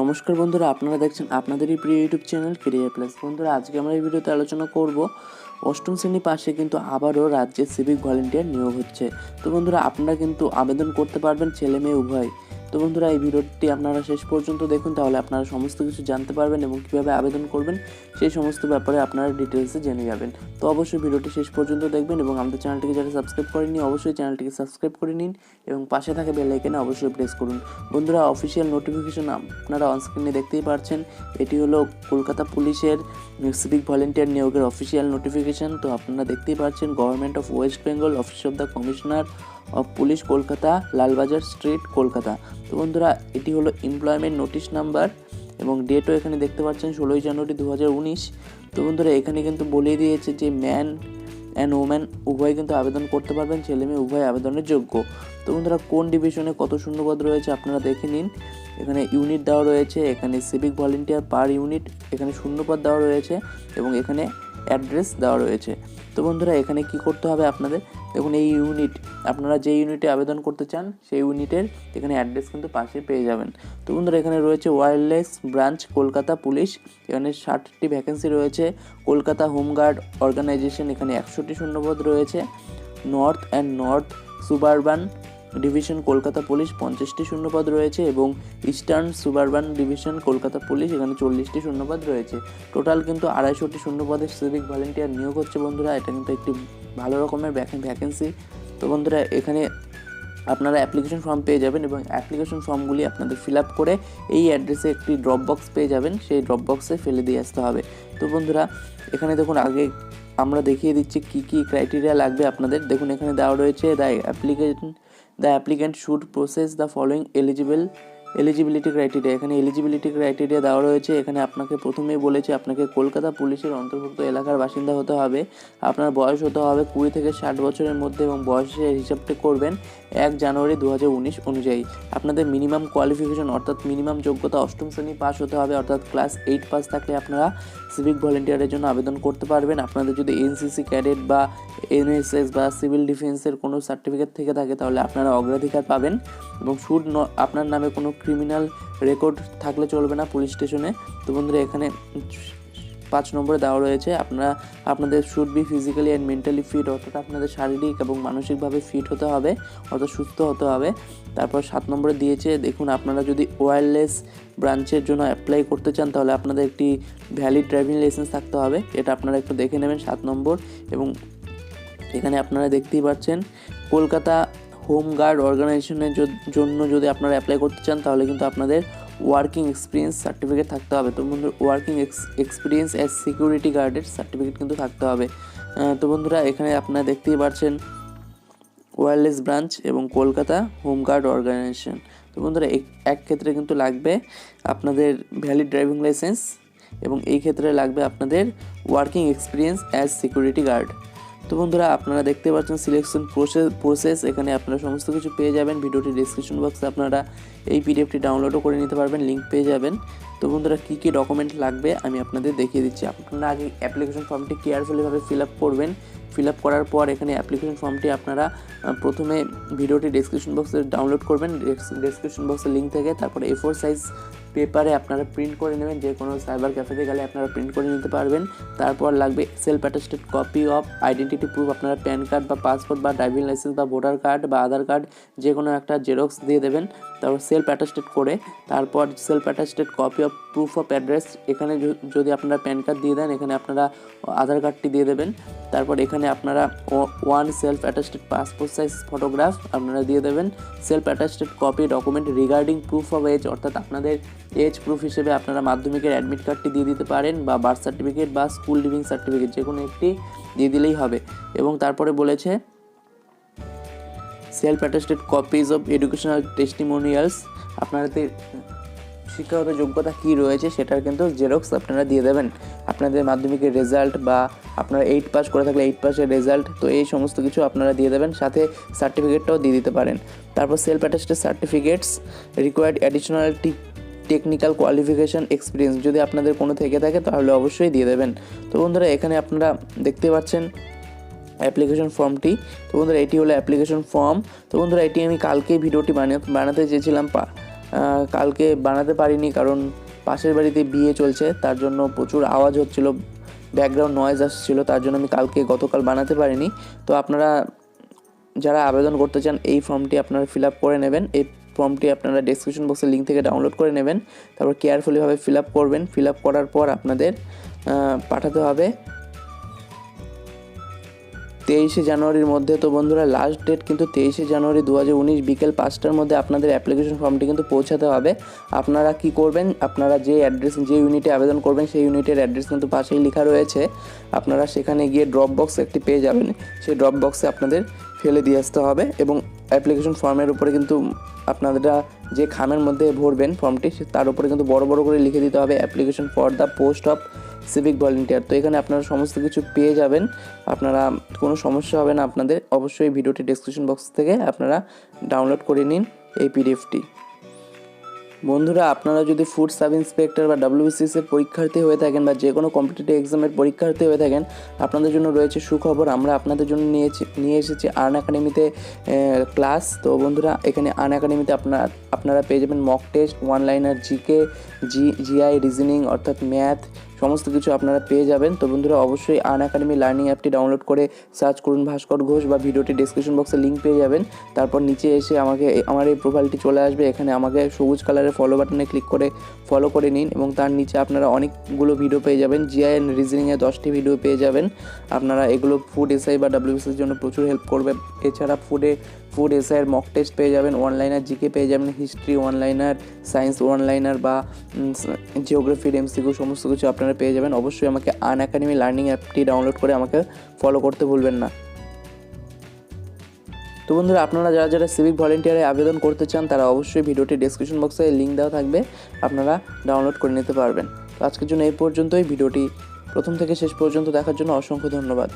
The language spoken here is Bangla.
নমস্কার বন্ধুরা, আপনারা দেখছেন আপনাদেরই প্রিয় ইউটিউব চ্যানেল কেরিয়ার প্লাস বন্ধুরা, আজকে আমরা এই ভিডিওতে আলোচনা করব অষ্টম শ্রেণি পাশে কিন্তু আবারও রাজ্যে সিভিক ভলেন্টিয়ার নিয়োগ হচ্ছে। তো বন্ধুরা, আপনারা কিন্তু আবেদন করতে পারবেন ছেলে মেয়ে উভয়। তো বন্ধুরা, এই ভিডিওটি আপনারা শেষ পর্যন্ত দেখুন, তাহলে আপনারা সমস্ত কিছু জানতে পারবেন এবং কীভাবে আবেদন করবেন, সেই সমস্ত ব্যাপারে আপনারা ডিটেলসে জেনে যাবেন। তো অবশ্যই ভিডিওটি শেষ পর্যন্ত দেখবেন এবং আমাদের চ্যানেলটিকে যারা সাবস্ক্রাইব করেননি, অবশ্যই চ্যানেলটিকে সাবস্ক্রাইব করে নিন এবং পাশে থাকা বেল আইকনে অবশ্যই প্রেস করুন। বন্ধুরা অফিসিয়াল নোটিফিকেশন আপনারা অনস্ক্রিনে দেখতেই পাচ্ছেন এটি হলো কলকাতা পুলিশের সিভিক ভলেন্টিয়ার নিয়োগের অফিসিয়াল নোটিফিকেশন তো আপনারা দেখতেই পাচ্ছেন government of West Bengal office of the commissioner of police Kolkata Lalbazar street Kolkata তো বন্ধুরা, এটি হলো এমপ্লয়মেন্ট নোটিশ নাম্বার এবং ডেটও এখানে দেখতে পাচ্ছেন ষোলোই জানুয়ারি দু হাজার উনিশ। তো বন্ধুরা, এখানে কিন্তু বলে দিয়েছে যে ম্যান অ্যান্ড ওম্যান উভয় কিন্তু আবেদন করতে পারবেন, ছেলে মেয়ে উভয় আবেদনের যোগ্য। তো বন্ধুরা, কোন ডিভিশনে কত শূন্যপদ রয়েছে আপনারা দেখে নিন। এখানে ইউনিট দেওয়া রয়েছে, এখানে সিভিক ভলেন্টিয়ার পার ইউনিট এখানে শূন্যপদ দেওয়া রয়েছে এবং এখানে অ্যাড্রেস দেওয়া রয়েছে। তো বন্ধুরা, এখানে কি করতে হবে আপনাদের? দেখুন, এই ইউনিট আপনারা যে ইউনিটে আবেদন করতে চান, সেই ইউনিটের এখানে অ্যাড্রেস কিন্তু পাশে পেয়ে যাবেন। তো বন্ধুরা, এখানে রয়েছে ওয়্যারলেস ব্রাঞ্চ কলকাতা পুলিশ, এখানে ষাটটি ভ্যাকেন্সি রয়েছে। কলকাতা হোমগার্ড অর্গানাইজেশন এখানে একশোটি শূন্যপদ রয়েছে। North and north suburban division Kolkata police পঞ্চাশটি শূন্যপদ রয়েছে এবং eastern suburban division Kolkata police এখানে চল্লিশটি শূন্যপদ রয়েছে। টোটাল কিন্তু আড়াইশোটি শূন্যপদের সিভিক ভলেন্টিয়ার নিয়োগ হচ্ছে বন্ধুরা, এটা কিন্তু একটি ভালো রকমের ভ্যাকেন্সি তো বন্ধুরা, এখানে আপনারা অ্যাপ্লিকেশন ফর্ম পেয়ে যাবেন এবং অ্যাপ্লিকেশন ফর্মগুলি আপনাদের ফিল আপ করে এই অ্যাড্রেসে একটি ড্রপ বক্স পেয়ে যাবেন, সেই ড্রপ বক্সে ফেলে দিয়ে আসতে হবে। তো বন্ধুরা, এখানে দেখুন, আগে আমরা দেখিয়ে দিচ্ছি কী কী ক্রাইটেরিয়া লাগবে আপনাদের। দেখুন, এখানে দেওয়া রয়েছে the application the applicant should process the following eligible eligibility criteria এখানে এলিজিবিলিটি ক্রাইটেরিয়া দেওয়া রয়েছে। এখানে আপনাকে প্রথমেই বলেছে, আপনাকে কলকাতা পুলিশের অন্তর্ভুক্ত এলাকার বাসিন্দা হতে হবে। আপনার বয়স হতে হবে কুড়ি থেকে ষাট বছরের মধ্যে এবং বয়সের হিসাবটি করবেন এক জানুয়ারি দু হাজার উনিশ অনুযায়ী। আপনাদের মিনিমাম কোয়ালিফিকেশন অর্থাৎ মিনিমাম যোগ্যতা অষ্টম শ্রেণি পাস হতে হবে, অর্থাৎ ক্লাস এইট পাস থাকলে আপনারা সিভিক ভলেন্টিয়ারের জন্য আবেদন করতে পারবেন। আপনাদের যদি এনসিসি ক্যাডেট বা এনএসএস বা সিভিল ডিফেন্সের কোনো সার্টিফিকেট থেকে থাকে, তাহলে আপনারা অগ্রাধিকার পাবেন এবং শুড আপনার নামে কোনো ক্রিমিনাল রেকর্ড থাকলে চলবে না পুলিশ স্টেশনে তো বন্ধুরা, এখানে পাঁচ নম্বরে দেওয়া রয়েছে, আপনারা, আপনাদের should be physically and mentally fit অর্থাৎ আপনাদের শারীরিক এবং মানসিকভাবে ফিট হতে হবে, অর্থাৎ সুস্থ হতে হবে। তারপর সাত নম্বরে দিয়েছে, দেখুন, আপনারা যদি ওয়্যারলেস ব্রাঞ্চের জন্য অ্যাপ্লাই করতে চান, তাহলে আপনাদের একটি ভ্যালিড ড্রাইভিং লাইসেন্স থাকতে হবে, এটা আপনারা একটু দেখে নেবেন সাত নম্বর। এবং এখানে আপনারা দেখতেই পাচ্ছেন, কলকাতা হোম গার্ড অর্গানাইজেশনের জন্য যদি আপনারা অ্যাপ্লাই করতে চান, তাহলে কিন্তু আপনাদের ওয়ার্কিং এক্সপিরিয়েন্স সার্টিফিকেট থাকতে হবে। তো বন্ধুরা ওয়ার্কিং এক্সপিরিয়েন্স অ্যাজ সিকিউরিটি গার্ডের সার্টিফিকেট কিন্তু থাকতে হবে। তো বন্ধুরা, এখানে আপনারা দেখতেই পাচ্ছেন ওয়্যারলেস ব্রাঞ্চ এবং কলকাতা হোম গার্ড অর্গানাইজেশন। তো বন্ধুরা, এক ক্ষেত্রে কিন্তু লাগবে আপনাদের ভ্যালিড ড্রাইভিং লাইসেন্স এবং এই ক্ষেত্রে লাগবে আপনাদের working experience as security guard তো বন্ধুরা, আপনারা দেখতে পাচ্ছেন সিলেকশন প্রসেস প্রসেস এখানে আপনারা সমস্ত কিছু পেয়ে যাবেন। ভিডিওটি ডিসক্রিপশন বক্সে আপনারা এই পিডিএফটি ডাউনলোডও করে নিতে পারবেন লিঙ্ক পেয়ে যাবেন। তো বন্ধুরা, কী কী ডকুমেন্ট লাগবে আমি আপনাদের দেখিয়ে দিচ্ছি। আপনারা আগে অ্যাপ্লিকেশন ফর্মটি কেয়ারফুলিভাবে ফিল আপ করবেন। ফিল আপ করার পর এখানে অ্যাপ্লিকেশন ফর্মটি আপনারা প্রথমে ভিডিওটি ডিসক্রিপশন বক্সে ডাউনলোড করবেন। ডিসক্রিপশন বক্সের লিঙ্ক থেকে, তারপরে এ ফোর সাইজ পেপারে আপনারা প্রিন্ট করে নেবেন, যে কোনো সাইবার ক্যাফেতে গেলে আপনারা প্রিন্ট করে নিতে পারবেন। তারপর লাগবে self attested copy of identity proof আপনারা প্যান কার্ড বা পাসপোর্ট বা ড্রাইভিং লাইসেন্স বা ভোটার কার্ড বা আধার কার্ড যে কোনো একটা জেরক্স দিয়ে দেবেন। তারপর সেলফ অ্যাটাস্টেড করে, তারপর self attested copy of proof of address এখানে যদি আপনারা প্যান কার্ড দিয়ে দেন, এখানে আপনারা আধার কার্ডটি দিয়ে দেবেন। তারপর এখানে আপনারা one self attested passport size photograph আপনারা দিয়ে দেবেন। Self attested copy document regarding proof of age অর্থাৎ আপনাদের এজ প্রুফ হিসেবে আপনারা মাধ্যমিকের অ্যাডমিট কার্ডটি দিয়ে দিতে পারেন, বা বার্থ সার্টিফিকেট বা স্কুল লিভিং সার্টিফিকেট যে কোনো একটি দিয়ে দিলেই হবে। এবং তারপরে বলেছে self attested copies of educational testimonials আপনাদের শিক্ষাগত যোগ্যতা কী রয়েছে সেটার কিন্তু জেরক্স আপনারা দিয়ে দেবেন। আপনাদের মাধ্যমিকের রেজাল্ট বা আপনারা এইট পাস করে থাকলে এইট পাসের রেজাল্ট তো এই সমস্ত কিছু আপনারা দিয়ে দেবেন, সাথে সার্টিফিকেটটাও দিয়ে দিতে পারেন। তারপর self attested certificates required additional technical qualification experience যদি আপনাদের কোনো থেকে থাকে তাহলে অবশ্যই দিয়ে দেবেন। তো বন্ধুরা, এখানে আপনারা দেখতে পাচ্ছেন অ্যাপ্লিকেশন ফর্মটি। তো বন্ধুরা, এটি হলো অ্যাপ্লিকেশন ফর্ম। তো বন্ধুরা, এটি আমি কালকেই ভিডিওটি বানিয়ে, বানাতে চেয়েছিলাম কালকে বানাতে পারিনি কারণ পাশের বাড়িতে বিয়ে চলছে, তার জন্য প্রচুর আওয়াজ হচ্ছিল, ব্যাকগ্রাউন্ড নয়েজ আসছিল, তার জন্য আমি কালকে গতকাল বানাতে পারিনি। তো আপনারা যারা আবেদন করতে চান, এই ফর্মটি আপনারা ফিল আপ করে নেবেন। এই ফর্মটি আপনারা ডেসক্রিপশন বক্সের লিঙ্ক থেকে ডাউনলোড করে নেবেন। তারপর কেয়ারফুলিভাবে ফিল আপ করবেন। ফিল আপ করার পর আপনাদের পাঠাতে হবে। তেইশে জানুয়ারির মধ্যে। তো বন্ধুরা লাস্ট ডেট কিন্তু তেইশে জানুয়ারি দু হাজার উনিশ বিকেল পাঁচটার মধ্যে আপনাদের অ্যাপ্লিকেশন ফর্মটি কিন্তু পৌঁছাতে হবে। আপনারা কি করবেন? আপনারা যে অ্যাড্রেস যে ইউনিটে আবেদন করবেন, সেই ইউনিটের অ্যাড্রেস কিন্তু পাশেই লেখা রয়েছে। আপনারা সেখানে গিয়ে ড্রপ বক্স একটি পেয়ে যাবেন। সেই ড্রপ বক্সে আপনাদের ফেলে দিয়ে আসতে হবে এবং অ্যাপ্লিকেশন ফর্মের উপরে কিন্তু আপনারা যে খামের মধ্যে ভরবেন ফর্মটি তার উপরে কিন্তু বড় বড় করে লিখে দিতে হবে application for the post of civic volunteer তো এখানে আপনারা সমস্ত কিছু পেয়ে যাবেন। আপনারা কোনো সমস্যা হবে না আপনাদের। অবশ্যই ভিডিওটি ডেসক্রিপশন বক্স থেকে আপনারা ডাউনলোড করে নিন এই পিডিএফটি বন্ধুরা, আপনারা যদি ফুড সাব ইন্সপেক্টর বা ডাব্লিউবিসিএস এর পরীক্ষার্থী হয়ে থাকেন বা যে কোনো কম্পিটিটিভ এক্সামের পরীক্ষার্থী হয়ে থাকেন, আপনাদের জন্য রয়েছে সুখবর। আমরা আপনাদের জন্য নিয়েছি, নিয়ে এসেছি আর্ন একাডেমিতে ক্লাস তো বন্ধুরা, এখানে আর্ন একাডেমিতে আপনারা আপনারা পেয়ে যাবেন mock test one liner GK G GI reasoning অর্থাৎ ম্যাথ সমস্ত কিছু আপনারা পেয়ে যাবেন। তো বন্ধুরা, অবশ্যই আন একাডেমি লার্নিং অ্যাপটি ডাউনলোড করে সার্চ করুন ভাস্কর ঘোষ বা ভিডিওটি ডেসক্রিপশন বক্সে লিঙ্ক পেয়ে যাবেন। তারপর নিচে এসে আমাকে, আমার এই প্রোফাইলটি চলে আসবে। এখানে আমাকে সবুজ কালারের ফলো বাটনে ক্লিক করে ফলো করে নিন এবং তার নিচে আপনারা অনেকগুলো ভিডিও পেয়ে যাবেন। জিআই অ্যান্ড রিজনিংয়ে দশটি ভিডিও পেয়ে যাবেন। আপনারা এগুলো ফুড এসআই বা ডাব্লিউবিসির জন্য প্রচুর হেল্প করবে। এছাড়া ফুডে ফুড এসআইয়ের মক টেস্ট পেয়ে যাবেন অনলাইনার জিকে পেয়ে যাবেন হিস্ট্রি অনলাইনার সায়েন্স অনলাইনার বা জিওগ্রাফির এমসিকিউ সমস্ত কিছু আপনারা পেয়ে যাবেন। অবশ্যই আমাকে আন একাডেমি লার্নিং অ্যাপটি ডাউনলোড করে আমাকে ফলো করতে ভুলবেন না। তো বন্ধুরা, আপনারা যারা যারা সিভিক ভলেন্টিয়ারে আবেদন করতে চান, তারা অবশ্যই ভিডিওটি ডেসক্রিপশন বক্সে লিঙ্ক দেওয়া থাকবে, আপনারা ডাউনলোড করে নিতে পারবেন। তো আজকের জন্য এই পর্যন্তই, ভিডিওটি প্রথম থেকে শেষ পর্যন্ত দেখার জন্য অসংখ্য ধন্যবাদ।